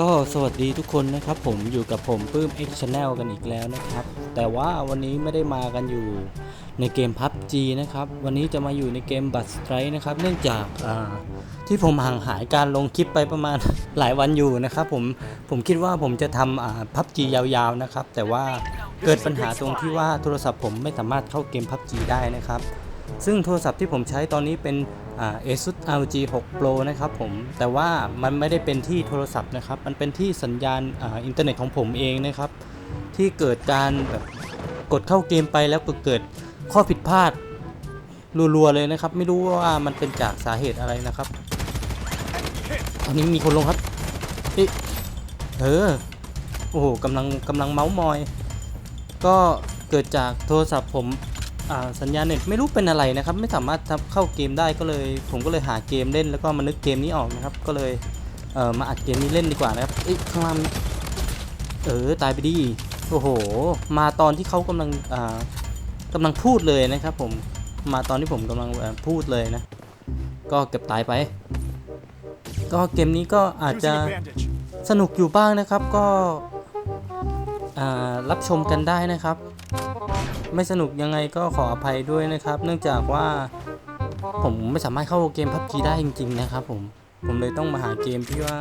ก็สวัสดีทุกคนนะครับ ผมอยู่กับผมปื้ม X Channel กันอีกแล้วนะครับ แต่ว่าวันนี้ไม่ได้มากันอยู่ในเกม PUBG นะครับ วันนี้จะมาอยู่ในเกม b u t Strike นะครับ เนื่องจากที่ผมห่างหายการลงคลิปไปประมาณหลายวันอยู่นะครับผมผมคิดว่าผมจะทำอ่า PUBG ยาวๆนะครับ แต่ว่าเกิดปัญหาตรงที่ว่าโทรศัพท์ผมไม่สามารถเข้าเกม PUBG ได้นะครับ ซึ่งโทรศัพท์ที่ผมใช้ตอนนี้เป็น ASUS ROG 6 Pro นะครับผม แต่ว่ามันไม่ได้เป็นที่โทรศัพท์นะครับ มันเป็นที่สัญญาณอ,อินเทอร์เน็ตของผมเองนะครับ ที่เกิดการแบบกดเข้าเกมไปแล้วก็เกิดข้อผิดพลาดรัวๆเลยนะครับ ไม่รู้ว่ามันเป็นจากสาเหตุอะไรนะครับตอนนี้มีคนลงครับเอ๊ะเออโอ้โหกำลังกำลังเมาส์มอย ก็เกิดจากโทรศัพท์ผม สัญญาณเน็ตไม่รู้เป็นอะไรนะครับ ไม่สามารถเข้าเกมได้ก็เลย ผมก็เลยหาเกมเล่นแล้วก็มานึกเกมนี้ออกนะครับ ก็เลยเออมาอัดเกมนี้เล่นดีกว่านะครับเอ้ยข้างล่างเออตายไปดิโอ้โห มาตอนที่เขากำลังอ่ากำลังพูดเลยนะครับผมมาตอนที่ผมกำลังพูดเลยนะ ก็เก็บตายไป ก็เกมนี้ก็อาจจะสนุกอยู่บ้างนะครับก็รับชมกันได้นะครับ ไม่สนุกยังไงก็ขออภัยด้วยนะครับ เนื่องจากว่าผมไม่สามารถเข้าเกมพับจีได้จริง ๆ นะครับ ผมผมเลยต้องมาหาเกมที่ว่า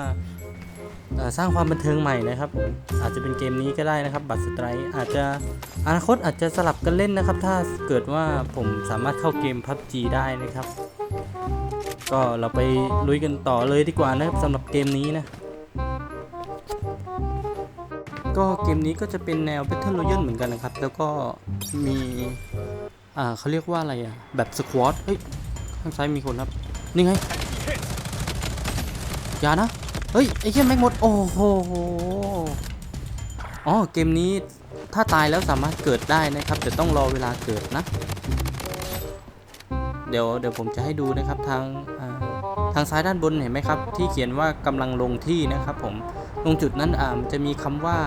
สร้างความบันเทิงใหม่นะครับผมอาจจะเป็นเกมนี้ก็ได้นะครับ บัตรสไตร์อาจจะอนาคตอาจจะสลับกันเล่นนะครับ ถ้าเกิดว่าผมสามารถเข้าเกมพับจีได้นะครับ ก็เราไปลุยกันต่อเลยดีกว่านะครับสำหรับเกมนี้นะ ก็เกมนี้ก็จะเป็นแนว Battle Royale เหมือนกันนะครับ แล้วก็มี อ่าเขาเรียกว่าอะไรอะ แบบสควอตเฮ้ย ข้างซ้ายมีคนครับ นี่ไง อย่านะ เฮ้ย ไอ้เหี้ยแม็กหมด โอ้โห อ๋อ เกมนี้ถ้าตายแล้วสามารถเกิดได้นะครับ แต่ต้องรอเวลาเกิดนะ เดี๋ยวเดี๋ยวผมจะให้ดูนะครับทาง ทางซ้ายด้านบนเห็นไหมครับ ที่เขียนว่ากำลังลงที่นะครับผมตรงจุดนั้นอ่าจะมีคำว่า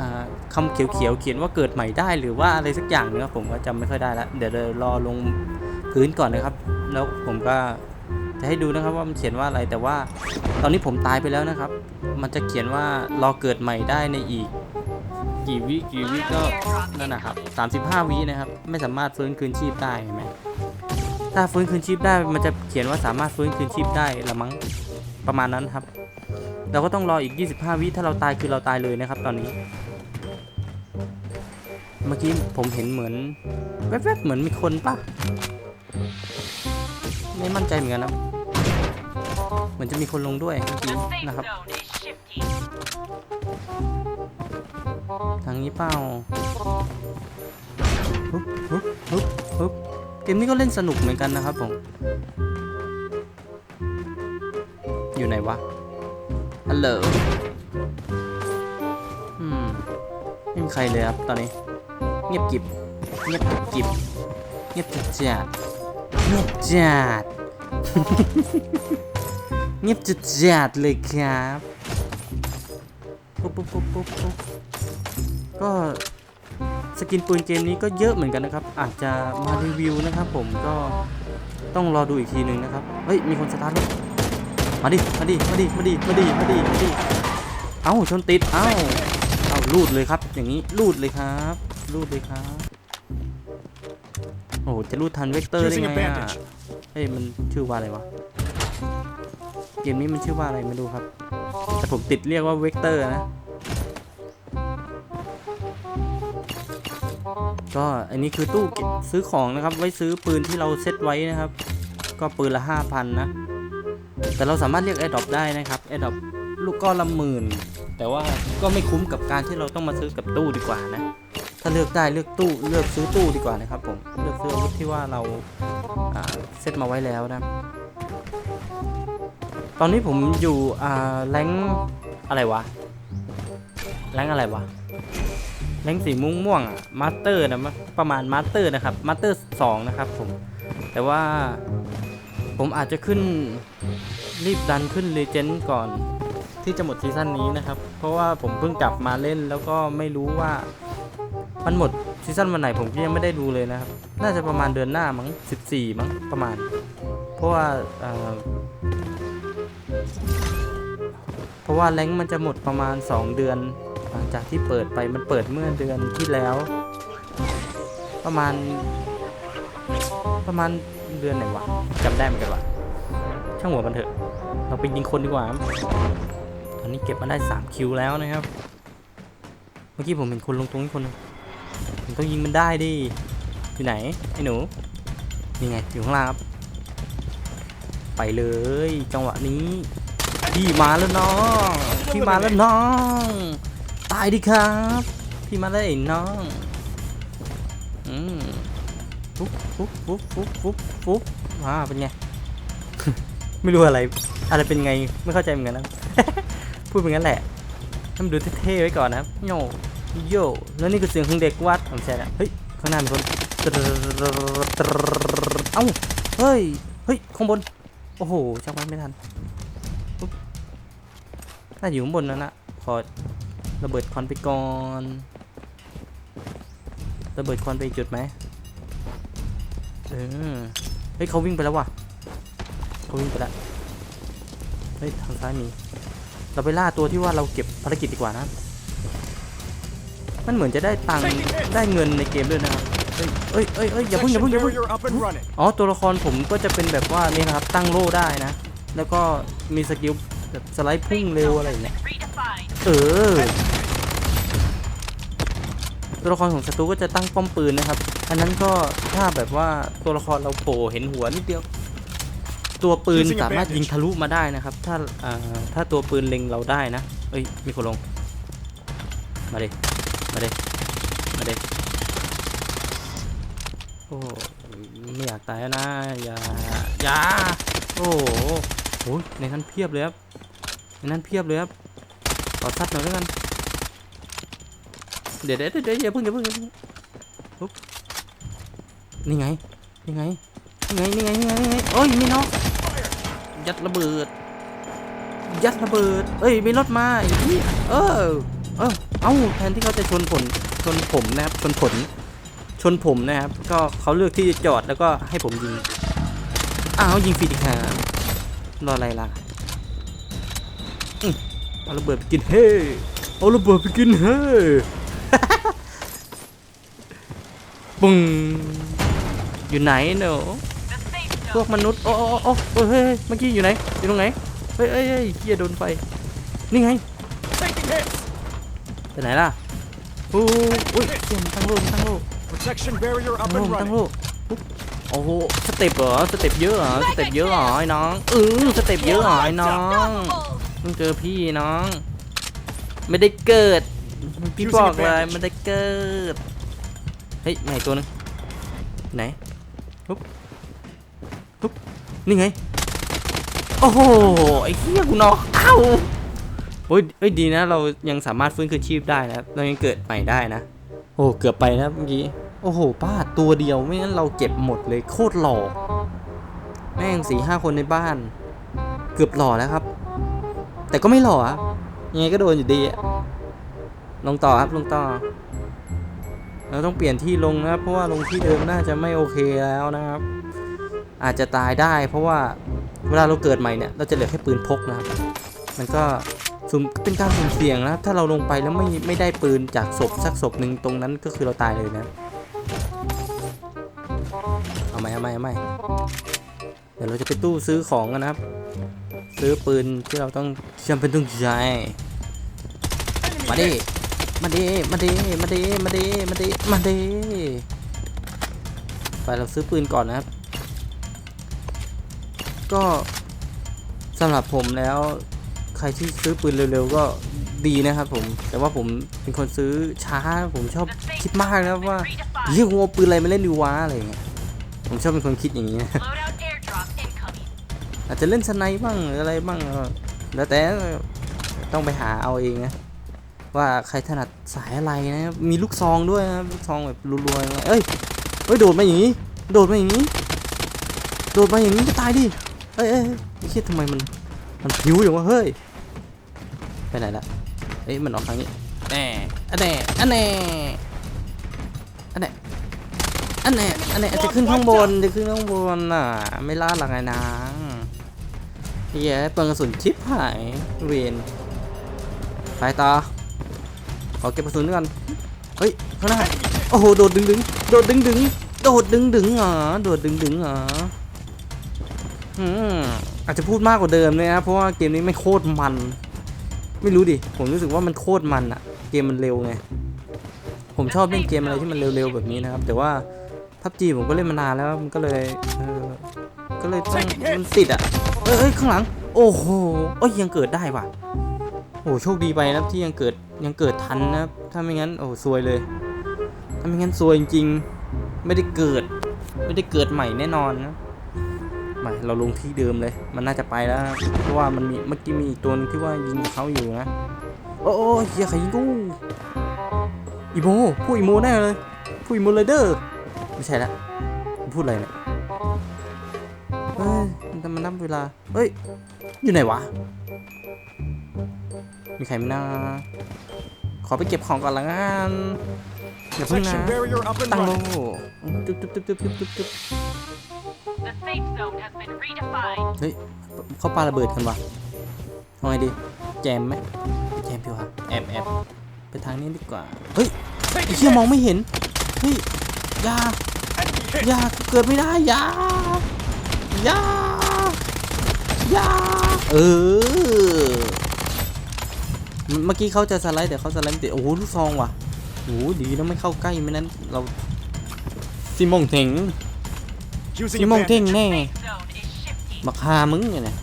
อ่าคำเขียวๆเขียนว่าเกิดใหม่ได้หรือว่าอะไรสักอย่างนะครับผมก็จำไม่ค่อยได้ละเดี๋ยวเดี๋ยวรอลงพื้นก่อนนะครับ แล้วผมก็จะให้ดูนะครับว่ามันเขียนว่าอะไรแต่ว่า ตอนนี้ผมตายไปแล้วนะครับ มันจะเขียนว่ารอเกิดใหม่ได้ในอีก กี่วิกี่วิก็นั่นนะครับ35วินะครับ ไม่สามารถฟื้นคืนชีพได้เห็นไหม ถ้าฟื้นคืนชีพได้มันจะเขียนว่าสามารถฟื้นคืนชีพได้ละมั้งประมาณนั้นครับ เราก็ต้องรออีก 25 วิถ้าเราตายคือเราตายเลยนะครับ ตอนนี้ เมื่อกี้ผมเห็นเหมือนแวบๆเหมือนมีคนปะไม่มั่นใจเหมือนกันนะเหมือนจะมีคนลงด้วยเมื่อกี้นะครับ ทางนี้เปล่าฮึบฮึบฮึบฮึบ เกมนี้ก็เล่นสนุกเหมือนกันนะครับผม อยู่ไหนวะ ฮัลโหลอืมไม่มีใครเลยครับตอนนี้ เงียบกิบ เงียบกิบ เงียบจัดจัดเงียบจัดเงียบจัดจัดเลยครับ ปุ๊บปุ๊บปุ๊บปุ๊บปุ๊บก็ สกินปืนเกมนี้ก็เยอะเหมือนกันนะครับ อาจจะมารีวิวนะครับผมก็ต้องรอดูอีกทีหนึ่งนะครับ เฮ้ย มีคนสตาร์ทรถมาดิ มาดิ มาดิ มาดิ มาดิ มาดิ มาดิ เอ้า ชนติด เอ้า เอ้าลูดเลยครับ อย่างนี้ลูดเลยครับลูดเลยครับ โอ้โหจะลูดทันเวกเตอร์ได้ Using ไง a อะ bandage. เฮ้ย มันชื่อว่าอะไรวะ เกมนี้มันชื่อว่าอะไรไม่รู้ครับ แต่ผมติดเรียกว่าเวกเตอร์นะ ก็อันนี้คือตู้เก็บซื้อของนะครับ ไว้ซื้อปืนที่เราเซตไว้นะครับ ก็ปืนละ5,000นะแต่เราสามารถเรียก a อ d ด p ได้นะครับ a อ d ด p ลูกก้อนละหมื่นแต่ว่าก็ไม่คุ้มกับการที่เราต้องมาซื้อกับตู้ดีกว่านะ ถ้าเลือกได้เลือกตู้เลือกซื้อตู้ดีกว่านะครับผมเลือกซื้ออาวุธที่ว่าเราเซตมาไว้แล้วนะ ตอนนี้ผมอยู่อ่าแรงอะไรวะแรงอะไรวะ แรงสีม่วงม่วงอะมาสเตอร์นะประมาณมาสเตอร์นะครับมาสเตอร์สองนะครับผมแต่ว่าผมอาจจะขึ้นรีบดันขึ้นเลเจนด์ก่อนที่จะหมดซีซั่นนี้นะครับ เพราะว่าผมเพิ่งกลับมาเล่นแล้วก็ไม่รู้ว่ามันหมดซีซั่นวันไหนผมก็ยังไม่ได้ดูเลยนะครับ น่าจะประมาณเดือนหน้ามั้ง 14 มั้งประมาณ เพราะว่าเเพราะว่าแรงมันจะหมดประมาณ 2 เดือน ลังจากที่เปิดไปมันเปิดเมื่อเดือนที่แล้ว ประมาณ ประมาณเดือนไหนวะจำได้เหมือนกันวะช่างหัวมันเถอะ เราไปยิงคนดีกว่าตอนนี้เก็บมาได้3คิวแล้วนะครับ เมื่อกี้ผมเห็นคนลงตรงนี้คนหนึงผมต้องยิงมันได้ดิอยู่ไหนไอ้หนูนี่ไงอยู่ข้างล่างครับไปเลย จังหวะนี้พี่มาแล้วน้องพี่มาแล้วน้อง ตายดิครับ พี่มาแล้วไอ้น้องอืมฟุ๊บฟุ๊บฟุ๊บฟุ๊บฟุ๊บฟุ๊บอ่าเป็นไง ไม่รู้อะไร อะไรเป็นไง ไม่เข้าใจเหมือนกันนะ พูดเป็นงั้นแหละให้มันดูเท่ๆไว้ก่อนนะโยโยแล้วนี่คือเสียงของเด็กวัดผมใช่แล้วเฮ้ย ข้างหน้ามีคน เอ้า เฮ้ย เฮ้ย ข้างบน โอ้โหจังหวะไม่ทันน่าอยู่ข้างบนนั่นนะขอ ระเบิดควันไปก่อนระเบิดควันไปจุดไหมเออเฮ้ยเขาวิ่งไปแล้วว่ะเขาวิ่งไปแล้วเฮ้ยทางซ้ายมีเราไปล่าตัวที่ว่าเราเก็บภารกิจดีกว่านะมันเหมือนจะได้ตังค์ได้เงินในเกมด้วยนะครับเฮ้ยเอ้ยเอ้ยเอ้ยอย่าพิ่งอย่าพิ่งอย่าพิ่งอ๋อตัวละครผมก็จะเป็นแบบว่านี่นะครับตั้งโล่ได้นะ แล้วก็มีสกิล แบบสไลด์พุ่งเร็วอะไรอย่างเงี้ย Redefined. เออตัวละครของศัตรูก็จะตั้งป้อมปืนนะครับ อันนั้นก็ถ้าแบบว่าตัวละครเราโผล่เห็นหัวนิดเดียว ตัวปืน Using สามารถ advantage ยิงทะลุมาได้นะครับ ถ้าอ่าถ้าตัวปืนเล็งเราได้นะเอ้ยมีคนลง มาดิมาดิมาดิโอ้ไม่อยากตายแล้วนะ อย่า อย่า โอ้โหโอ้ยในนั้นเพียบเลยครับในั้นเพียบเลยครับขอซัดหน่อยแล้วกัน เดี๋ยวเดี๋ยวเดี๋ยวอย่าเพิ่งอย่าเพิ่งอย่าเพิ่งปุ๊บนี่ไง นี่ไง นี่ไง นี่ไง นี่ไง นี่ไงโอ้ยมีน้องยัดระเบิด ยัดระเบิด เอ้ย มีรถมาไอ้ที่เออ เออ เอ้า แทนที่เขาจะชนผล ชนผมนะครับ ชนผล ชนผมนะครับ ก็เขาเลือกที่จะจอดแล้วก็ให้ผมยิง อ้าวยิงฟรีดีค่ะรออะไรล่ะ เอาระเบิดไปกินเฮ้เอาระเบิดไปกินเฮ้ปุ้งอยู่ไหนเนอะ The safe พวก zone. มนุษย์โอ้โอ้โอ้โอ้เฮ้ยเฮ้ยเมื่อกี้อยู่ไหนอยู่ตรงไหนเฮ้ยเฮ้ยเฮ้ยเฮียโดนไฟนี่ไง Taking hits. ไปไหนล่ะอู้อุ้ยเสียงตั้งโลกตั้งโลก Protection barrier up ตั้ง and โลกตั้ง running. โลกปุ๊บโอ้โหสเต็ปเหรอสเต็ปเยอะเหรอสเต็ปเยอะเหรอไอ้น้องเออสเต็ปเยอะเหรอไอ้น้อง Double. ต้องเจอพี่น้อง ไม่ได้เกิด พี่ Using บอกเลย advantage ไม่ได้เกิด เฮ้ยไหนตัวนึงไหนปุ๊บปุ๊บนี่ไง โอ้โห ไอ้เหี้ยกูนอกเอ้าโอ้ยเอ้ยดีนะ เรายังสามารถฟื้นคืนชีพได้นะ เรายังเกิดใหม่ได้นะ โอ้เกือบไปนะเมื่อกี้ โอ้โหป้าตัวเดียวไม่งั้นเราเก็บหมดเลยโคตรหล่อแม่งสี่ห้าคนในบ้าน เกือบหล่อแล้วครับ แต่ก็ไม่หล่อครับยังไงก็โดนอยู่ดีลงต่อครับลงต่อ เราต้องเปลี่ยนที่ลงนะครับ เพราะว่าลงที่เดิมน่าจะไม่โอเคแล้วนะครับ อาจจะตายได้ เพราะว่าเวลาเราเกิดใหม่เนี่ยเราจะเหลือแค่ปืนพกนะครับ มันก็สุ่มเป็นการสุ่มเสี่ยงนะครับ ถ้าเราลงไปแล้วไม่ไม่ได้ปืนจากศพสักศพหนึ่งตรงนั้นก็คือเราตายเลยนะเอาไหมเอาไหมเอาไหมเดี๋ยวเราจะไปตู้ซื้อของกันนะครับ ซื้อปืนที่เราต้องจำเป็นต้องใช้มาดิมาดิมาดิมาดิมาดิมาดิมาดิไปเราซื้อปืนก่อนนะครับ ก็สำหรับผมแล้วใครที่ซื้อปืนเร็วๆก็ดีนะครับผม แต่ว่าผมเป็นคนซื้อช้า ผมชอบคิดมากนะว่าเฮียกูเอาปืนอะไรมาเล่นดีวะอะไรเงี้ย ผมชอบเป็นคนคิดอย่างนี้นะ อาจจะเล่นสไนบ้างหรืออะไรบ้างแล้วแต่ต้องไปหาเอาเองนะว่าใครถนัดสายอะไรนะมีลูกซองด้วยนะลูกซองแบบรัวๆเอ้ยเฮ้ยโดดมาอย่างนี้ โดดมาอย่างนี้ โดดมาอย่างนี้ก็ตายดิเอ้ยเอ้ยเอ้ยทำไมมันมันผิวอย่างวะเฮ้ยไปไหนละเอ้ยมันออกทางนี้แน่อันแน่อันแน่อันแน่อันแน่อันแน่จะขึ้นข้างบนจะขึ้นข้างบนน่ะไม่ลาดหรอกไงนาง เหี้ยเปิงกระสุนชิปหายเวียนสายตาขอเก็บกระสุนก่อนเฮ้ยข้างหน้าโอ้โหโดดดึงดึงโดดดึงดึงโดดดึงดึงเหรอโดดดึงดึงเหรออืมอาจจะพูดมากกว่าเดิมนะครับเพราะว่าเกมนี้ไม่โคตรมัน ไม่รู้ดิผมรู้สึกว่ามันโคตรมันอะเกมมันเร็วไงผมชอบเล่นเกมอะไรที่มันเร็วๆแบบนี้นะครับ แต่ว่าพับจีผมก็เล่นมานานแล้วมันก็เลยเออก็เลยต้องมันติดอะ เอ้ยข้างหลัง โอ้โหเอ้ยยังเกิดได้ว่ะโอ้โชคดีไปนะที่ยังเกิดยังเกิดทันนะถ้าไม่งั้นโอ้ซวยเลย ถ้าไม่งั้นซวยจริงๆไม่ได้เกิด ไม่ได้เกิดใหม่แน่นอนนะไม่เราลงที่เดิมเลย มันน่าจะไปแล้วนะเพราะว่ามันมีเมื่อกี้มีอีกตัวนึงที่ว่ายิงเขาอยู่นะโอ้โอ้เฮียใครยิงกูอีโมพูดอีโมแน่เลยพูดอีโมเลยเดอร์ไม่ใช่ละพูดอะไรเนี่ย เวลาเฮ้ย อยู่ไหนวะ มีใครไหมนะขอไปเก็บของก่อนละกันอย่าเพิ่งนะ Protection barrier up and ตั้งโล running. จุ๊บจุ๊บจุ๊บจุ๊บจุ๊บจุ๊บจุ๊บ The safe zone has been redefined. เฮ้ย เขาปาระเบิดกันวะเอาไงดี แจมไหมแจมพี่วะแอบแอบไปทางนี้ดีกว่า เฮ้ยไอ้ Taking เชี่ยมอง hits. ไม่เห็น เฮ้ยอยา Enemy hit. อยาเกิดไม่ได้อยาอยาอ ยาเออ เมื่อกี้เขาจะสไลด์แต่เขาสไลด์ไม่ติดโอ้โหลูกซองว่ะโอ้โหดีนะไม่เข้าใกล้ไม่นั้นเราซิมงเถง Using ซิมงเถง advantage. แน่ Safe zone is shifting. บักฮามึงเนี่ยนะ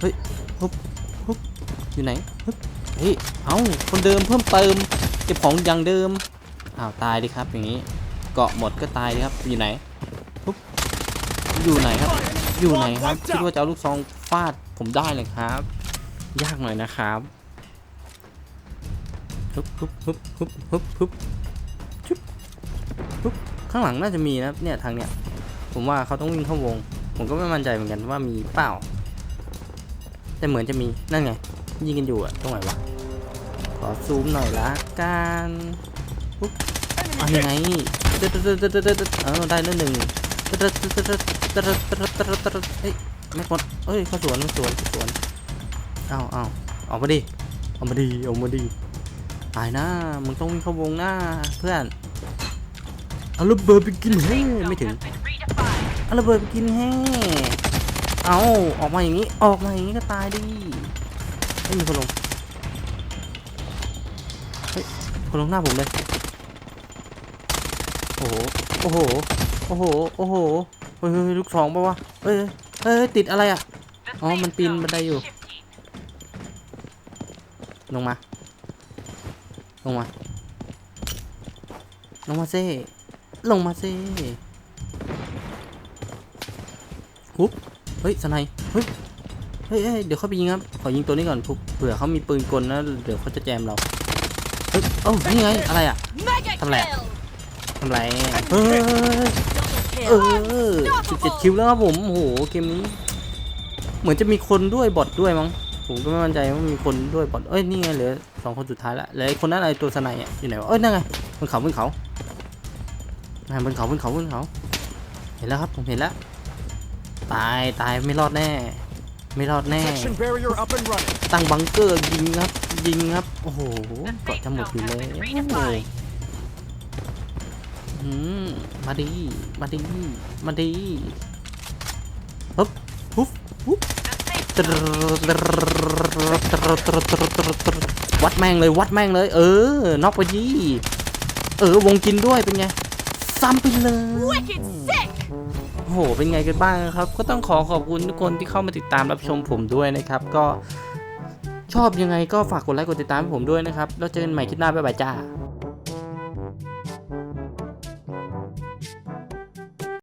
เฮ้ยฮึบฮึบอยู่ไหนฮึบเฮ้ยเอ้าคนเดิมเพิ่มเติมเก็บของอย่างเดิมอ้าวตายดิครับอย่างนี้เกาะหมดก็ตายดิครับอยู่ไหนฮึบ อยู่ไหนครับ อยู่ไหนครับคิดว่าจะเอาลูกซองฟาดผมได้เลยครับ ยากหน่อยนะครับฮึบฮึบฮึบฮึบฮึบฮึบชุบฮึบข้างหลังน่าจะมีนะครับเนี่ยทางเนี้ยผมว่าเขาต้องวิ่งเข้าวง ผมก็ไม่มั่นใจเหมือนกันว่ามีเปล่า แต่เหมือนจะมีนั่นไง ยิงกันอยู่อะตรงไหนวะขอซูมหน่อยละกันปุ๊บเอายังไงตึ๊ดตึ๊ดตึ๊ดตึ๊ดตึ๊ดตึ๊ดเออได้แล้วหนึ่ง ตรตรตรตรเฮ้ยไม่คนเฮ้ยเขาสวนเขาสวนเขาสวนเอาเอาออกมาดิออกมาดิออกมาดิตายนะมึงต้องวิ่งเข้าวงหน้าเพื่อนอาระเบิดไปกินแห้ไม่ถึงอาระเบิดไปกินแห้เอาออกมาอย่างนี้ออกมาอย่างนี้ก็ตายดิไม่มีคนลงเฮ้ยคนลงหน้าผมเลยโอ้โหโอ้โหโอ้โหโอ้โห เฮ้ยลูกสองปะวะเฮ้ยเฮ้ยติดอะไรอะ The Oh, safe มันปีนบันไดอยู่ ลงมา ลงมา ลงมาเซ่ลงมาเซ่ปุ๊บเฮ้ยสไนเฮ้ยเฮ้ยเฮ้ยเดี๋ยวเขาไปยิงครับ ขอยิงตัวนี้ก่อนปุ๊บเผื่อเขามีปืนกลนะ เดี๋ยวเขาจะแจมเรา เฮ้ยโอ้านี่ไง อะไรอะ Mega Come lại. kill. ทำไรเฮ้ย เอ Double อสิบเจ็ดคิวแล้วครับผมโอ้โหเกมนี้ เหมือนจะมีคนด้วยบอทด้วยมั้งผมก็ไม่มั่นใจว่ามีคนด้วยบอทเอ้ยนี่ไงเหลือสองคนสุดท้ายละเหลือไอ้คนนั้นอะไรตัวสไนด์อะอยู่ไหนวะเอ้ยนั่นไงบนเขาบนเขานั่นบนเขาบนเขาบนเขา เห็นแล้วครับผมเห็นแล้วตายตายไม่รอดแน่ ไม่รอดแน่ Protection barrier up and running. ตั้งบังเกอร์ยิงครับยิงครับโอ้โห The เกาะ safe จะหมด zone อยู่ has เลย been redefined. อื มมาดี มาดี มาดีฮึบฮึบฮึบ The safe zone วัดแม่งเลยวัดแม่งเลย เออนอกไปดีเออวงกินด้วยเป็นไง ซ้ำไปเลย Wicked sick. โอ้โหเป็นไงกันบ้างครับ ก็ต้องขอขอบคุณทุกคนที่เข้ามาติดตามรับชมผมด้วยนะครับ ก็ชอบยังไงก็ฝากกดไลค์กดติดตามให้ผมด้วยนะครับ แล้วเจอกันใหม่คลิปหน้าบ๊ายบายจ้า